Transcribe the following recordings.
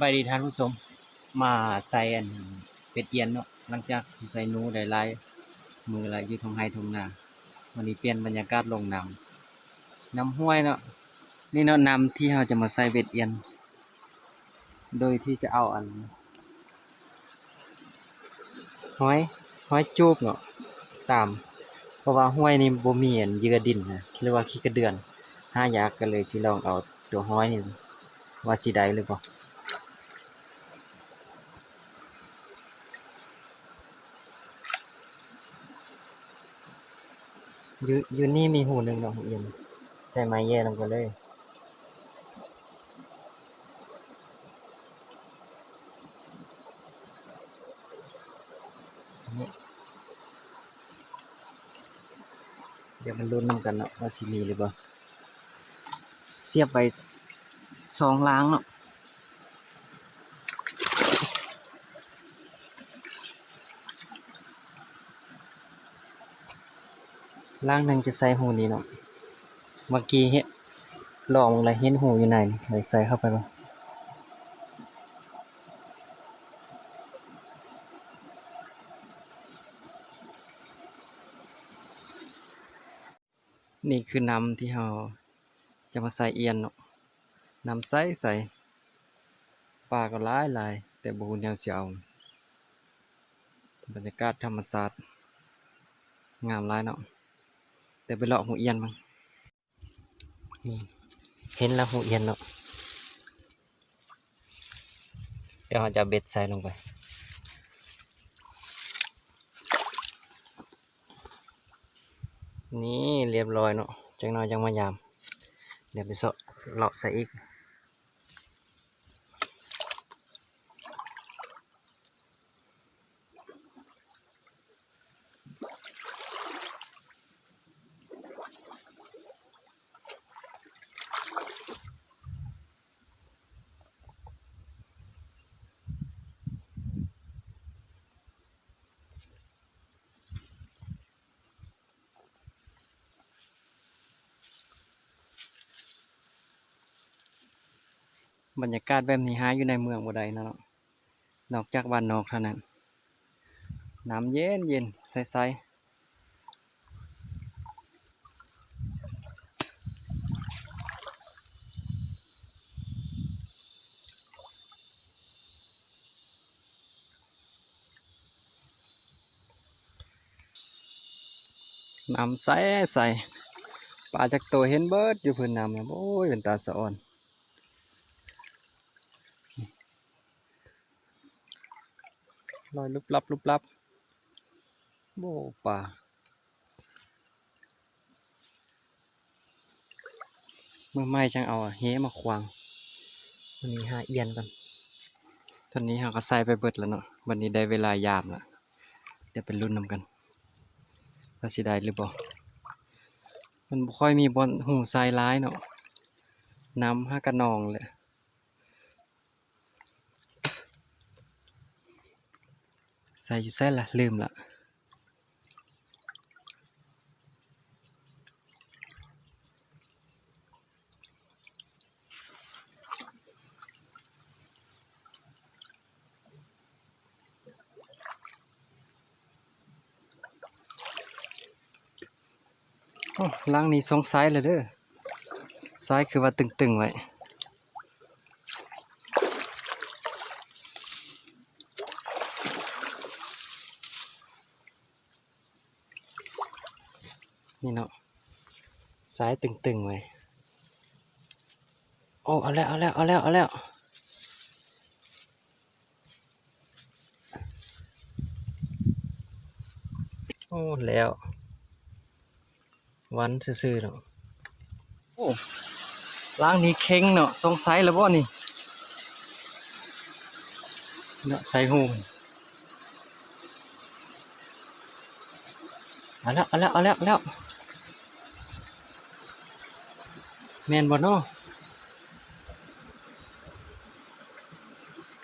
บายดีท่านผู้ชมมาใส่อันเป็ดเอียนเนาะหลังจากใส่นูได้หลายมือละอยู่ทงไฮทงนาวันนี้เปลี่ยนบรรยากาศลงน้ำน้ำห้วยเนาะนี่เนาะน้ำที่เราจะมาใส่เป็ดเอียน โดยที่จะเอาอันห้อยห้อยจูบเนาะตาม เพราะว่าห้วยนี่บ่มีอันเยื่อดินนะหรือว่าขี้กระเดือนห้ายากก็เลยสิลองเอาตัวห้อยนี่ว่าสิได้หรือเปล่า ยูยูนี่มีหูหนึ่งดอกหูเย็นใส่ไม้แย่ลงไปเลยเดี๋ยวมันลุ้นนำกันเนาะว่าสิมีหรือเปล่าเสียบไปสองล้างเนาะ ล้างหนึ่งจะใส่หูนี้เนาะเมื่อกี้เห็นลองอะไรเห็นหูอยู่ไหนเลยใส่เข้าไปบ่นี่คือน้ำที่เราจะมาใส่เอียนเนาะน้ำใส่ใส่ปลาก็หลายหลายแต่บรูแนวเสียเอาบรรยากาศธรรมศาสตร์งามหลายเนาะ แต่ไปเลาะหูเอียนมั้งนี่เห็นแล้วหูเอียนเนาะเดี๋ยวเราจะเอาเบ็ดใส่ลงไปนี่เรียบร้อยเนาะจังน้อยจังมายาม เดี๋ยวไปเสาะเลาะใส่อีก บรรยากาศแบบนี้หาอยู่ในเมืองบ่ได้นะเนาะนอกจากบ้านนอกเท่านั้น น้ำเย็นเย็นใสๆน้ำใสใสปลาจากตัวเห็นเบิดอยู่พื้นน้ำเนี่ยโอ้ยเป็นตาสะอ่อน ลอยลุบลับลุบลับโบป่าเมื่อไม่จังเอาอะเฮมาควางวันนี้หาเอียนกันตอนนี้เราก็ใส่ไปเบิดแล้วเนาะวันนี้ได้เวลายามแล้วเดี๋ยวไปรุ่นนำกันว่าสิได้หรือเปล่ามันบ่ค่อยมีบอลหูทรายร้ายเนาะน้ำห้ากระนองเลย ใส่อยู่ใส่ละลืมละโอ้ล้างนี้สองซ้ายเลยเด้อซ้ายคือว่าตึงๆไว้ นี่เนาะซ้ายตึงๆไว้โอ้เอาแล้วเอาแล้วเอาแล้วเอาแล้วโอ้แล้ววันซื่อๆเนาะโอ้ล้างนี้เค็งเนาะสงสัยแล้วบ่นี่เนาะใส่หูเอาแล้วเอาแล้วเอาแล้วเอาแล้ว แมนบอนาะ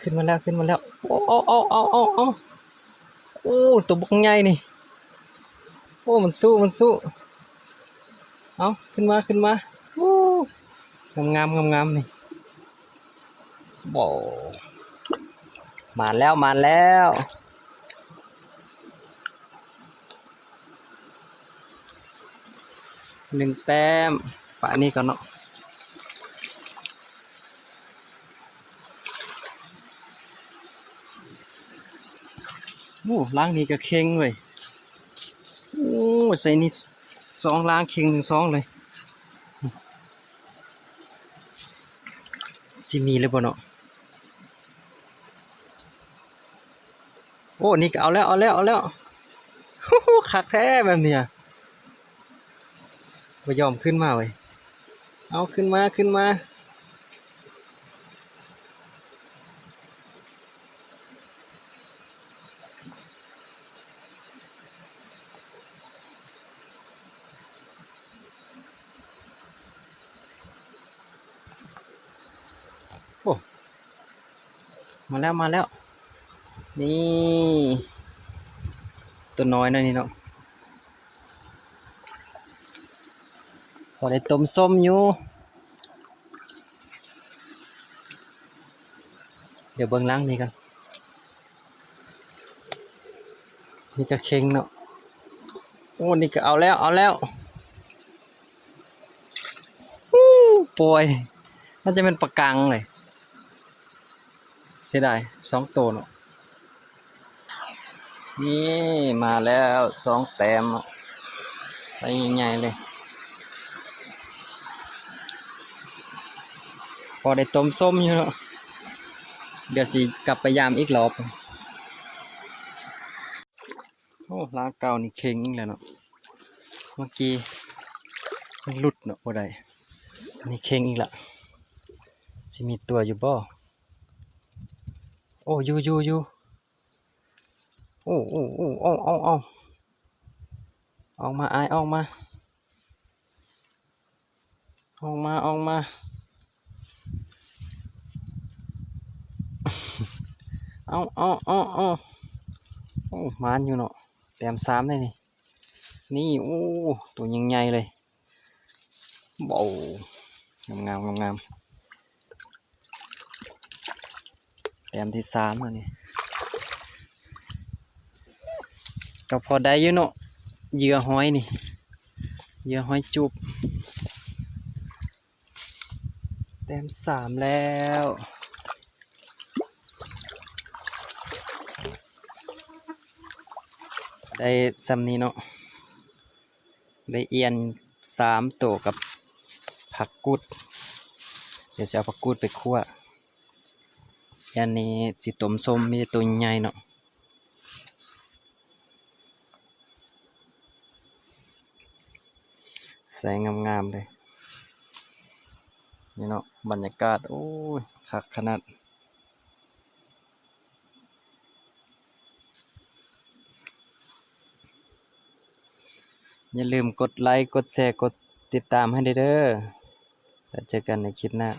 ขึ้นมาแล้วขึ้นมาแล้ว โอ้โอ้โอ้โอ้โอ้โอ้โอ้ตัวบกใหญ่นี่ โอ้มันสู้มันสู้ เอาขึ้นมาขึ้นมาโอ้งามงามงามงามนี่โบมาแล้วมาแล้วหนึ่งแต้มปะนี่ก่อนเนาะ โอ้ล้างนี่ก็เค็งเลยโอ้ใส่นี่สองล้างเค็งหนึ่งสองเลยสิมีเลยบ่เนาะโอ้นี่ก็เอาแล้วเอาแล้วเอาแล้วฮู้ฮู้คักแท้แบบเนี้ยไม่ยอมขึ้นมาเว้ยเอาขึ้นมาขึ้นมา มาแล้วมาแล้ว นี่ ตัวน้อยน่อยนี่เนาะพอได้ต้มส้มอยู่ เดี๋ยวเบิ่งล้างนี่กัน นี่ก็เค็งเนาะ โอ้ นี่ก็เอาแล้วเอาแล้วหูป่วยน่าจะเป็นปลากังเลย สียดายสองตัวเนาะนี่มาแล้วสองแต้มใส่ใหญ่เลย พอได้ต้มส้มอยู่เนาะเดี๋ยวสิกลับไปยามอีกรอบโอ้ล้าเก่านี่เค็งแล้วเนาะเมื่อกี้มันหลุดเนาะบ่ได้นนี้เค็งอีกละสิมีตัวอยู่บ่ โอ้ยูยูยูโอ้โอ้โอ้เอาเอาเอาออกมาไอออกมา ออกมาออกมาเอาเอาเอาเอาโอ้มานอยู่เนาะแต้มสามเลยนี่นี่โอ้ตัวยังใหญ่เลยโบงามงามงามงาม แต้มที่สามแล้วนี่ก็พอได้อยู่เนาะเหยื่อห้อยนี่เหยื่อห้อยจุบแต้มสามแล้วได้ซ้ำนี้เนาะได้เอียนสามตัวกับผักกุด เดี๋ยวจะเอาผักกุดไปคั่ว ยนนี้สีตมส้มมีตัวใหญ่เนาะแสงงามๆเลยนี่เนาะบรรยากาศ โอ้ยคักขนาดอย่าลืมกดไลค์ กดแชร์ กดติดตามให้ด้เด้อแล้วเจอกันในคลิปหน้า